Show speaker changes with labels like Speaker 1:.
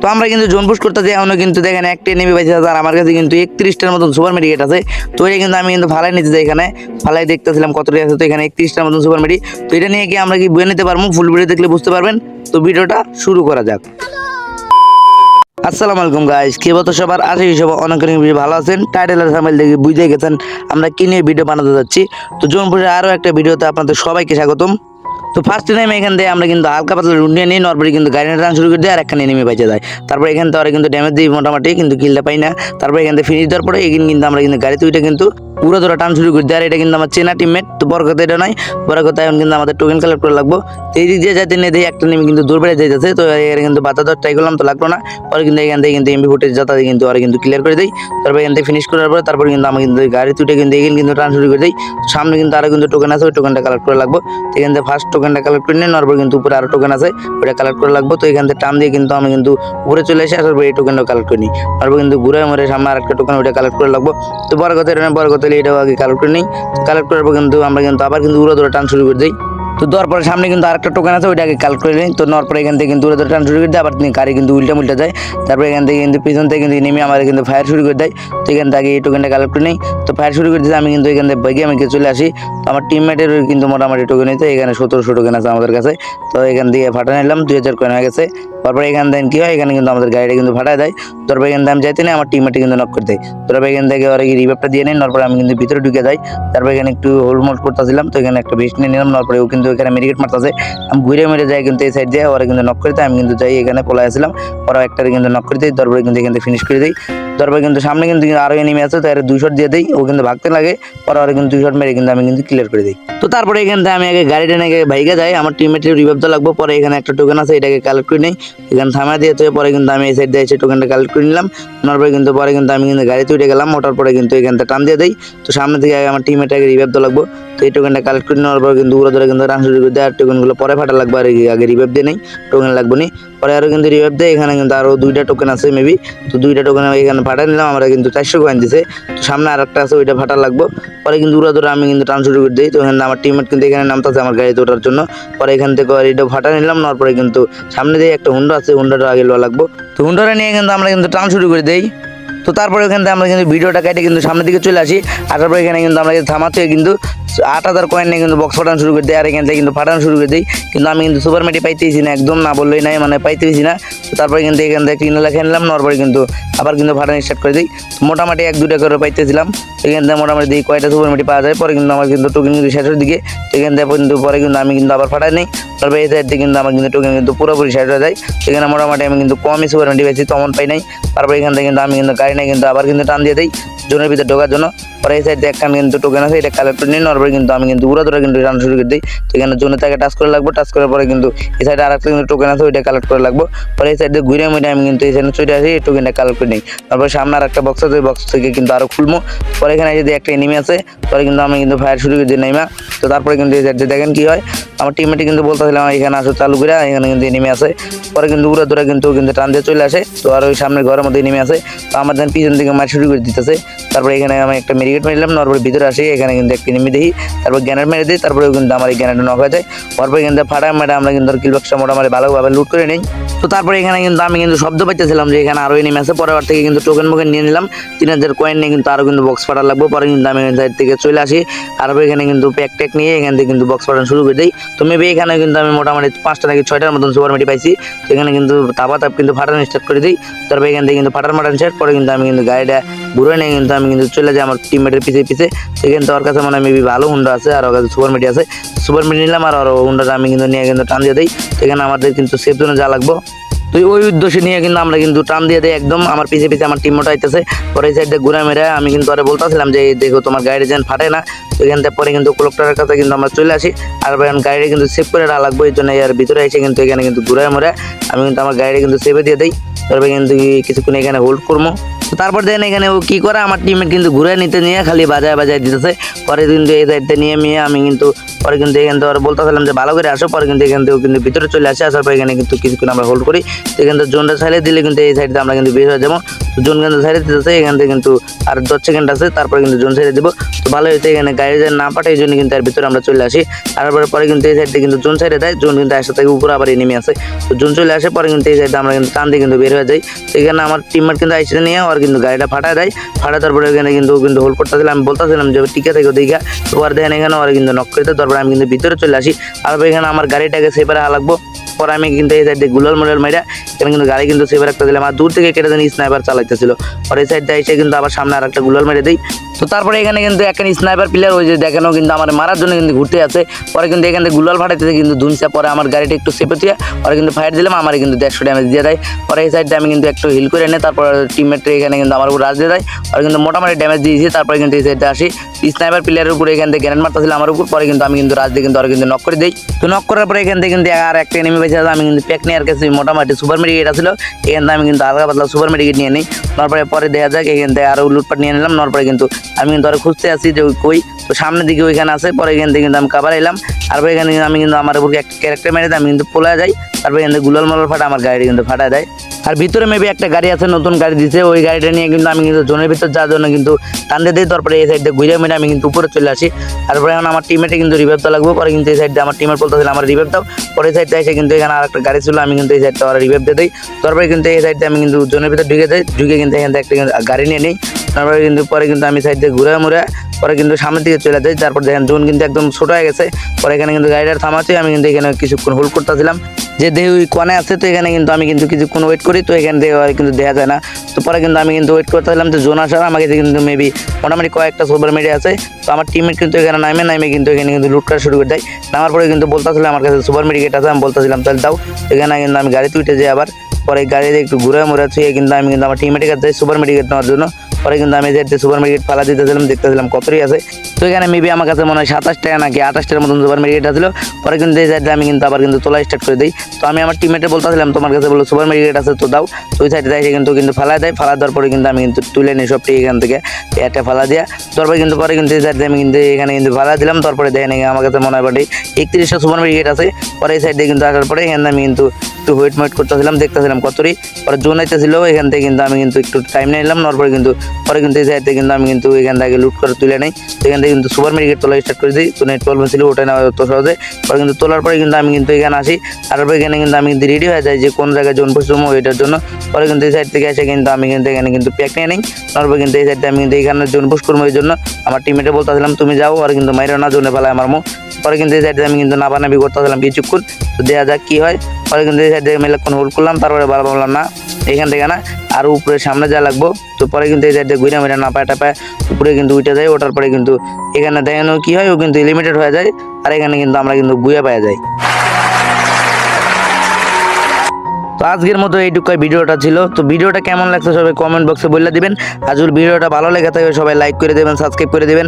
Speaker 1: তো আমরা কিন্তু জোন পুশ করতে যাই এখনও কিন্তু দেখেন একটা নেমে পাইছে আর আমার কাছে কিন্তু একত্রিশটার মতন সুপার মেডিকেট আছে। তো এটা কিন্তু আমি কিন্তু ফালাই নিতে যাই এখানে, ফালাই দেখতেছিলাম কতটা আছে, তো এখানে একত্রিশটার মতন সুপার মেডি। তো এটা নিয়ে কি আমরা কি বয়ে নিতে পারব? ফুল ভিডিও দেখলে বুঝতে পারবেন। তো ভিডিওটা শুরু করা যাক। আসসালামু আলাইকুম গাইস কে বলতো সবার? আশা করি অনেক অনেক বেশি ভালো আছেন। টাইটেল আর সামাইল দেখে বুঝতে গেছেন, আমরা কি নিয়ে ভিডিও বানাতে যাচ্ছি। তো জোনপুরের আরও একটা ভিডিওতে আপনাদের সবাইকে স্বাগতম। তো ফার্স্ট টাইম এখান থেকে আমরা কিন্তু হালকা পাতলা রুট নিয়ে নিই নরবরি কিন্তু গাড়ি রান শুরু করে দিই আর একখানে নেমে বেঁচে যায়। তারপর এখান থেকে কিন্তু ড্যামেজ দিই মোটামুটি, কিন্তু কিলটা পাই না। তারপর এখান থেকে ফিনিশ দেওয়ার পরে এখানে কিন্তু আমরা কিন্তু গাড়িতে উঠে কিন্তু পুরো ধরে টান শুরু করে দিই আর এটা কিন্তু আমার চেনা টিমমেট তো বড় কথা এটা নয়। বড় কথা এখন কিন্তু আমাদের টোকেন কালেক্ট করে লাগবো। এই দিক দিয়ে যাতে নিয়ে একটা নেমে কিন্তু দূর বেড়ে যাইতেছে তো এর কিন্তু বাতা দেওয়ার ট্রাই করলাম, তো লাগল না। পরে কিন্তু এখান থেকে কিন্তু এমবি ফুটেজ যাতা কিন্তু ওরা কিন্তু ক্লিয়ার করে দেয় তারপর এখান থেকে ফিনিশ করার পরে তারপর কিন্তু আমি কিন্তু গাড়ি তুটে কিন্তু এখানে কিন্তু টান শুরু করে দিই। সামনে কিন্তু আরও কিন্তু টোকেন আছে, ওই টোকেনটা কালেক্ট করে লাগবো। এখান থেকে ফার্স্ট টোকেনটা কালেক্ট করে নিয়ে তারপর কিন্তু উপরে আরও টোকেন আছে, ওটা কালেক্ট করে লাগবো। তো এখান থেকে টান দিয়ে কিন্তু আমি কিন্তু উপরে চলে এসে আসার পর এই টোকেনটা কালেক্ট করে নিই। তারপর কিন্তু ঘুরে মরে সামনে আরেকটা টোকেন ওটা কালেক্ট করে লাগবো। তো বড় কথা এটা বড় কথা এটাও আগে কালেক্ট করে নিই। কালেক্ট করার পর কিন্তু আমরা কিন্তু আবার কিন্তু উড়ো ধরে টান শুরু করে দিই। তো দেওয়ার পরে সামনে কিন্তু আরেকটা টোকেন আছে, ওইটাকে কালেক্ট করে নিই তো নেওয়ার পরে এখান থেকে কিন্তু উড়ো ধরে টান শুরু করে দেয়, আবার গাড়ি কিন্তু উল্টা মুল্টা যায় তারপর এখান থেকে কিন্তু পিছন থেকে কিন্তু নেমে আমার কিন্তু ফায়ার শুরু করে দেয়। তো এখান থেকে এই টোকেনটা কালেক্ট করে নিই। তো ফায়ার শুরু করে দিতে আমি কিন্তু এখান থেকে বাইকে আমি চলে আসি। তো আমার টিমমেটের কিন্তু মোটামুটি টোকেন নিতে, এখানে সতেরোশো টোকেন আছে আমাদের কাছে। তো এখান থেকে ফাটা নিলাম, দুই হাজার কয়েন হয়ে গেছে। তারপরে এখান থেকে কী হয়, এখানে কিন্তু আমাদের গাড়িটা কিন্তু ফাটায় দেয়। তারপর এখান থেকে আমি যাইতে না আমার টিমমেটে কিন্তু নক করে দেয়। তারপর এখান থেকে ওরা রিভাইভটা দিয়ে নিই তারপরে আমি কিন্তু ভিতরে ঢুকে যাই। তারপর এখানে একটু হোলমোল করতেছিলাম, তো এখানে একটা বেশ নিয়ে নিলাম তারপরে ও কিন্তু এখানে মেডিকেট মারতেছে। আমি ঘুরে মেরে যাই কিন্তু এই সাইড দিয়ে, ওরা কিন্তু নক করে আমি কিন্তু যাই এখানে পলাই আসলাম। ওরা একটা কিন্তু নক করে দিই তারপরে কিন্তু এখান থেকে ফিনিশ করে দিই তারপরে কিন্তু সামনে কিন্তু আরও এনিমি আছে, তো এর দুই শট দিয়ে দিই ও কিন্তু ভাগতে লাগে পরে ওরা কিন্তু দুই শট মেরে কিন্তু আমি কিন্তু ক্লিয়ার করে দিই। তো তারপরে এখান থেকে আমি আগে গাড়িটা নিয়ে ভাইকে যাই, আমার টিমমেটের রিভাইভ তো লাগবো, পরে এখানে একটা টোকেন আছে, এটাকে কালেক্ট করে নিই। এখানে থামা দিয়ে তো পরে কিন্তু আমি এই সাইড দিয়ে এসে টোকেনটা কালেক্ট করে নিলাম। নেওয়ার পরে কিন্তু পরে কিন্তু আমি কিন্তু গাড়িতে উঠে গেলাম, ওঠার পরে কিন্তু এখান থেকে টান দিয়ে দিই। তো সামনে থেকে আগে আমার টিমমেটটাকে রিভাইভ তো লাগবো। তো এই কালেক্ট করে নেওয়ার পরে কিন্তু উড়ো ধরে কিন্তু রান শুরু করে দেয়, আর টোকেনগুলো পরে ফাটা লাগবে, আর আগে রিভাইভ দিয়ে নেই টোকেন লাগবে নি। পরে আরও কিন্তু রিভাইভ দেয়, এখানে কিন্তু আরও দুইটা টোকেন আছে মেবি তো দুইটা টোকেন এখানে ফাটা নিলাম, আমরা কিন্তু চারশো কয়েন দিছে। তো সামনে আর একটা আছে, ওইটা ফাটা লাগবো। পরে কিন্তু উড়া ধরে আমি কিন্তু টান শুরু করে দিই, তো এখানে আমার টিমমেট কিন্তু এখানে নামতেছে আমার গাড়িতে ওঠার জন্য। পরে এখান থেকে এটা ফাটা নিলাম, নেওয়ার পরে কিন্তু সামনে দিয়ে একটা হুন্ডা আছে হুন্ডাটা আগে লওয়া লাগবো। তো হুন্ডাটা নিয়ে কিন্তু আমরা কিন্তু টান শুরু করে দেই। তো তারপরে ওখান থেকে আমরা কিন্তু ভিডিওটা কেটে কিন্তু সামনের দিকে চলে আসি। আসার পরে এখানে কিন্তু আমরা থামাতে কিন্তু আট হাজার কয়েন নিয়ে কিন্তু বক্স ফাটানো শুরু করে দিই, আর এখান থেকে কিন্তু ফাটানো শুরু করে দিই। কিন্তু আমি কিন্তু সুপার মেটি পাইতেছি না, একদম না বললেই নাই মানে পাইতেছি না। তারপরে কিন্তু এখান থেকে ক্লিনার লেখা নিলাম, নেওয়ার পরে কিন্তু আবার কিন্তু ফাটানো স্টার্ট করে দিই। মোটামুটি এক দুটা করে পাইতেছিলাম। এখান থেকে মোটামুটি দিই কয়টা সুপার মেটি পাওয়া যায়। পরে কিন্তু আমার কিন্তু টোকেন কিন্তু শেষের দিকে। এখান থেকে কিন্তু পরে কিন্তু আমি কিন্তু আবার ফাটাই নিই। তারপরে এই সাইড থেকে কিন্তু আমার কিন্তু টোকেন কিন্তু পুরোপুরি শেষ হয়ে যায়। এখানে মোটামুটি আমি কিন্তু কমই সুপার মেটি পাইছি, তেমন পাই নাই। তারপরে এখান থেকে কিন্তু আমি কিন্তু গাড়ি নিয়ে কিন্তু আবার কিন্তু টান দিয়ে দিই। জোনের ভিতরে ঢোকার জন্য। পরে এই সাইডে একখান কিন্তু টোকেন আছে, এটা কালেক্ট করে নিয়ে নেওয়ার পরে কিন্তু আমি কিন্তু উড়া ধরে কিন্তু রান শুরু করে দিই। তো এখানে জোনে তাকে টাচ করে লাগবো টাচ করার পরে কিন্তু এই সাইডে আর একটা কিন্তু টোকেন আছে, ওইটা কালেক্ট করে লাগবো। পরে এই সাইড ঘুরে মুড়ে আমি কিন্তু এই সাইডে চলে আসি, এই টোকেনটা কালেক্ট করে নিই। তারপরে সামনে আর একটা বক্স আছে, ওই বক্স থেকে কিন্তু আরও খুলবো। পরে এখানে যদি একটা এনিমি আছে, পরে কিন্তু আমি কিন্তু ফায়ার শুরু করে দিই নাইমা। তো তারপরে কিন্তু এই সাইডে দেখেন কি হয়। আমার টিমমেটে কিন্তু বলতেছিলাম এখানে আসো, চালু করে এখানে কিন্তু এনিমি আছে। পরে কিন্তু উড়ে ধরে কিন্তু কিন্তু টান দিয়ে চলে আসে। তো আর ওই সামনের ঘরের মধ্যে এনিমি আছে। তো আমার যেন পিছন থেকে মার শুরু করে দিতেছে। তারপরে এখানে আমি একটা মেরিগেট মেরিলাম নেওয়ার পরে ভিতরে আসি, এখানে কিন্তু একটা এনিমি দেখি তারপর গ্যানেট মেরে দিই তারপরে কিন্তু আমার এই গ্যানেট নক হয়ে যায়। তারপরে কিন্তু ফাটা মেরে আমরা কিন্তু কিল বক্সটা মোটামুটি ভালোভাবে লুট করে নিই। তো তারপরে এখানে কিন্তু আমি কিন্তু শব্দ পাইতেছিলাম যে এখানে আরও এনিমি আছে, পরের থেকে কিন্তু টোকেন মোকেন নিয়ে নিলাম। তিন হাজার কয়েন নিয়ে কিন্তু আরও কিন্তু বক্স ফাটা লাগবো, পরে কিন্তু আমি সাইড থেকে চলে আসি। আর এখানে কিন্তু প্যাক ট্যাক নিয়ে এখান থেকে কিন্তু বক্স ফাটানো শুরু করে দিই। তো মেবি এখানে কিন্তু আমি মোটামুটি পাঁচটা নাকি ছয়টার মতন সুপার মেটি পাইছি। তো এখানে কিন্তু তাপা তাপ কিন্তু ফাটানো স্টার্ট করে দিই। তারপরে এখান থেকে কিন্তু ফাটার মাটান শেষ, পরে কিন্তু আমি কিন্তু গাড়িটা ঘুরে নিয়ে কিন্তু আমি কিন্তু চলে যাই আমার টিমমেটের পিছিয়ে পিছিয়ে সেখানে তো ওর কাছে মানে মেবি ভালো হুন্ডা আছে আর ওর কাছে সুপার মেটি আছে। সুপার মেটি নিলাম আর ওর হুন্ডাটা আমি কিন্তু নিয়ে কিন্তু টান দিয়ে দিই। সেখানে আমাদের কিন্তু সেফ জন্য যা লাগবো। তো ওই উদ্দেশ্যে নিয়ে কিন্তু আমরা কিন্তু টান দিয়ে দিই একদম। আমার পিছিয়ে পিছিয়ে আমার টিম আইতেছে পরে সাইডে ঘুরে মেরে আমি কিন্তু আরে বলতেছিলাম যে দেখো তোমার গাড়ি যেন ফাটে না। তো এখান থেকে পরে কিন্তু কলেক্টরের কাছে কিন্তু আমরা চলে আসি। আর এখন গাড়ি কিন্তু সেভ করে রাখা লাগবে, এই জন্য এর ভিতরে এসে কিন্তু এখানে কিন্তু ঘুরে মরে আমি কিন্তু আমার গাড়ি কিন্তু সেভে দিয়ে দিই। তারপরে কিন্তু কিছুক্ষণ এখানে হোল্ড করব। তারপর দেখেন এখানে ও কি করে? আমার টিমমেট কিন্তু ঘুরে নিতে নিয়ে খালি বাজায় বাজায় দিতেছে। পরে কিন্তু এই সাইডটা নিয়ে নিয়ে আমি কিন্তু পরে কিন্তু এখান থেকে বলতেছিলাম যে, ভালো করে আসো। পরে কিন্তু এখান থেকে কিন্তু ভিতরে চলে আসে। আসার পর এখানে কিন্তু কিছুক্ষণ আমরা হোল্ড করি। এখান থেকে জোনটা ছাড়িয়ে দিলে কিন্তু এই সাইডে আমরা কিন্তু বের হয়ে যাব। জোন কিন্তু ছাড়িয়ে দিতেছে এখান থেকে কিন্তু আর দশ সেকেন্ড আছে, তারপরে কিন্তু জোন ছেড়ে দিব। তো ভালো হয়েছে এখানে গাড়ি যেন না পাঠায়, এই জন্য কিন্তু এর ভিতরে আমরা চলে আসি। তারপরে পরে কিন্তু এই সাইডে কিন্তু জোন সাইডে দেয়, জোন কিন্তু একসাথে থেকে উপরে আবার নেমে আসে তো জোন চলে আসে পরে কিন্তু এই সাইডে আমরা কিন্তু টান দিয়ে কিন্তু বের হয়ে যাই। তো এখানে আমার টিমমেট কিন্তু আইসে নিয়ে আর কিন্তু গাড়িটা ফাটায় দেয়। ফাটা তারপরে এখানে কিন্তু কিন্তু হোল্ড করতেছিলাম, আমি বলতেছিলাম যে টিকে থেকে দেখা তো আর দেখেন এখানে ওরা কিন্তু নক করে তারপরে আমি কিন্তু ভিতরে চলে আসি। তারপরে এখানে আমার গাড়িটাকে সেপারে হালাকবো পরে আমি কিন্তু এই সাইডে গুলাল মুলাল মাইরা এখানে কিন্তু গাড়ি কিন্তু সেভার একটা দিলাম। আর দূর থেকে কেটে দেন স্নাইপার চালাইতেছিল। পরে এই সাইডটা এসে কিন্তু আবার সামনে আর একটা গুলাল মেরে দিই। তো তারপরে এখানে কিন্তু একটা স্নাইপার প্লেয়ার ওই যে দেখানো কিন্তু আমার মারার জন্য কিন্তু ঘুরতে আছে। পরে কিন্তু এখান গুলাল ফাটাইতেছে কিন্তু ধুনছে পরে আমার গাড়িটা একটু সেপে দিয়ে পরে কিন্তু ফায়ার দিলাম। আমার কিন্তু দেড়শো ড্যামেজ দিয়ে দেয়। পরে এই সাইডে আমি কিন্তু একটু হিল করে এনে তারপর টিমমেট এখানে কিন্তু আমার উপর রাজ দিয়ে দেয়। আর কিন্তু মোটামুটি ড্যামেজ দিয়েছি। তারপরে কিন্তু এই সাইডে আসি। স্নাইপার প্লেয়ারের উপরে এখান থেকে গ্যারেন্ট মারতেছিল আমার উপর। পরে কিন্তু আমি কিন্তু রাজ দিয়ে কিন্তু আর কিন্তু নক করে দিই। তো নক করার পরে এখান থেকে কিন্তু আর একটা এনিমি আছে আমি কিন্তু প্যাক নিয়ে আর কাছে মোটামুটি সুপার মেডিকেট ছিল এখান থেকে আমি কিন্তু হালকা পাতলা সুপার মেডিকেট নিয়ে নিই তারপরে পরে দেখা যাক, এখান থেকে আরও লুটপাট নিয়ে নিলাম। তারপরে কিন্তু আমি কিন্তু আরও খুঁজতে আসি যে কই। তো সামনের দিকে ওইখানে আছে, পরে এখান থেকে কিন্তু আমি কাবার এলাম। তারপরে এখানে কিন্তু আমি কিন্তু আমার উপর একটা ক্যারেক্টার মেরে আমি কিন্তু পোলা যাই। তারপরে এখান থেকে গুলাল মালাল ফাটা আমার গাড়ি কিন্তু ফাটা দেয়। আর ভিতরে মেবি একটা গাড়ি আছে, নতুন গাড়ি দিছে। ওই গাড়িটা নিয়ে কিন্তু আমি কিন্তু জোনের ভিতর যাওয়ার জন্য কিন্তু টানতে দিই। তারপরে এই সাইডে ঘুরে মেরে আমি কিন্তু উপরে চলে আসি। তারপরে এখন আমার টিমেটে কিন্তু রিভাইভ তো লাগবে। পরে কিন্তু এই সাইডে আমার টিমের বলতেছিল, আমার রিভাইভ পরে এই সাইডে এসে কিন্তু এখানে আর একটা গাড়ি ছিল, আমি কিন্তু এই সাইডটা ওরা রিভাইভ দিয়ে দিই। তারপরে কিন্তু এই সাইডটা আমি কিন্তু জোনের ভিতর ঢুকে যাই ঢুকে কিন্তু এখান থেকে একটা গাড়ি নিয়ে নিই। তারপরে কিন্তু পরে কিন্তু আমি সাইড ঘুরে মুড়ে, পরে কিন্তু সামনের দিকে চলে যাই। তারপর দেখেন জোন কিন্তু একদম ছোট হয়ে গেছে। পরে এখানে কিন্তু গাড়িটা থামাচ্ছি, আমি কিন্তু এখানে কিছুক্ষণ হোল্ড করতেছিলাম। যে দেহ কনে আছে, তো এখানে কিন্তু আমি কিন্তু কিছুক্ষণ ওয়েট করি, তো এখানে আর কিন্তু দেখা যায় না। তো পরে কিন্তু আমি কিন্তু ওয়েট করতে করতেছিলাম তো জোন আসার আমাকে কিন্তু মেবি মোটামুটি কয়েকটা সুপার মিডিয়া আছে, তো আমার টিমের কিন্তু এখানে নামে নামে কিন্তু এখানে কিন্তু লুট করা শুরু করে দেয়। নামার পরে কিন্তু বলতেছিলাম, আমার কাছে সুপার মেডিকেট আছে, আমি বলতেছিলাম, তাহলে দাও। এখানে কিন্তু আমি গাড়িতে উঠে যাই আবার, পরে গাড়িতে একটু ঘুরে মুড়ে ছুঁয়ে কিন্তু আমি কিন্তু আমার টিমের কাছে সুপার মেডিকেট নেওয়ার জন্য। পরে কিন্তু আমি যে সুপার মার্কেট ফালা দিতেছিলাম, দেখতেছিলাম কতই আছে। তো এখানে মেবি আমার কাছে মনে হয় সাতাশ টাকা নাকি আঠাশ টাকার মতন সুপার মার্কেট আছিল পরে কিন্তু এই সাইডে আমি কিন্তু আবার কিন্তু তোলা স্টার্ট করে দিই। তো আমি আমার টিমেটে বলতেছিলাম, তোমার কাছে বলো সুপার মার্কেট আছে তো দাও। ওই সাইডে এসে কিন্তু কিন্তু ফালা দেয়। ফালা দেওয়ার পরে কিন্তু আমি কিন্তু তুলে নিই সবটি এখান থেকে, একটা ফালা দিয়া। তারপরে কিন্তু, পরে কিন্তু এই সাইডে আমি কিন্তু এখানে কিন্তু ফালা দিলাম। তারপরে দেখেন নাকি আমার কাছে মনে হয় একত্রিশটা সুপার মার্কেট আছে। পরে এই সাইডে কিন্তু আসার পরে এখানে আমি কিন্তু একটু ওয়েট ওয়েট করতেছিলাম, দেখতেছিলাম কতরি। পরে জোন আইতেছিল, এখান থেকে কিন্তু আমি কিন্তু একটু টাইম নিয়ে নিলাম পরে কিন্তু পরে কিন্তু এই সাইড কিন্তু আমি কিন্তু এখান থেকে লুট করে তুলে নেই। এখান থেকে কিন্তু সুপার মেডিকেট তোলা স্টার্ট করে দিই, তো নেট টুয়েলভ ছিল, ওটা নেওয়া তো সহজে। পরে কিন্তু তোলার পরে কিন্তু আমি কিন্তু এখানে আসি, তারপরে এখানে কিন্তু আমি কিন্তু রেডি হয়ে যাই যে কোন জায়গায় জোন পশ্চিম এটার জন্য। পরে কিন্তু এই সাইড থেকে এসে কিন্তু আমি কিন্তু এখানে কিন্তু প্যাক নিয়ে নিই তারপরে কিন্তু এই সাইডে আমি কিন্তু এখানে জোন পোস্ট করব এই জন্য। আমার টিমেটে বলতেছিলাম, তুমি যাও আর কিন্তু মাইরো না, জোনে ফেলায় আমার মুখ। পরে কিন্তু এই সাইডে আমি কিন্তু নাপানাবি করতেছিলাম, কিছুক্ষণ। তো দেখা যাক কি হয়। পরে কিন্তু এই সাইডে মেলে কোন হোল্ড করলাম, তারপরে বারবার বললাম, না, এখান থেকে না, আর উপরে সামনে যা লাগবো। তো পরে কিন্তু এই সাইডে ঘুরে মেরে না পায় টাপায় উপরে কিন্তু উঠে যায় ওঠার পরে কিন্তু এখানে দেখানো কি হয়, ও কিন্তু লিমিটেড হয়ে যায়, আর এখানে কিন্তু আমরা কিন্তু বুয়া পাওয়া যায়। তো আজকের মতো এইটুকাই ভিডিওটা ছিল। তো ভিডিওটা কেমন লাগছে সবাই কমেন্ট বক্সে বলে দিবেন। যদি ভিডিওটা ভালো লেগে থাকে, সবাই লাইক করে দেবেন সাবস্ক্রাইব করে দেবেন।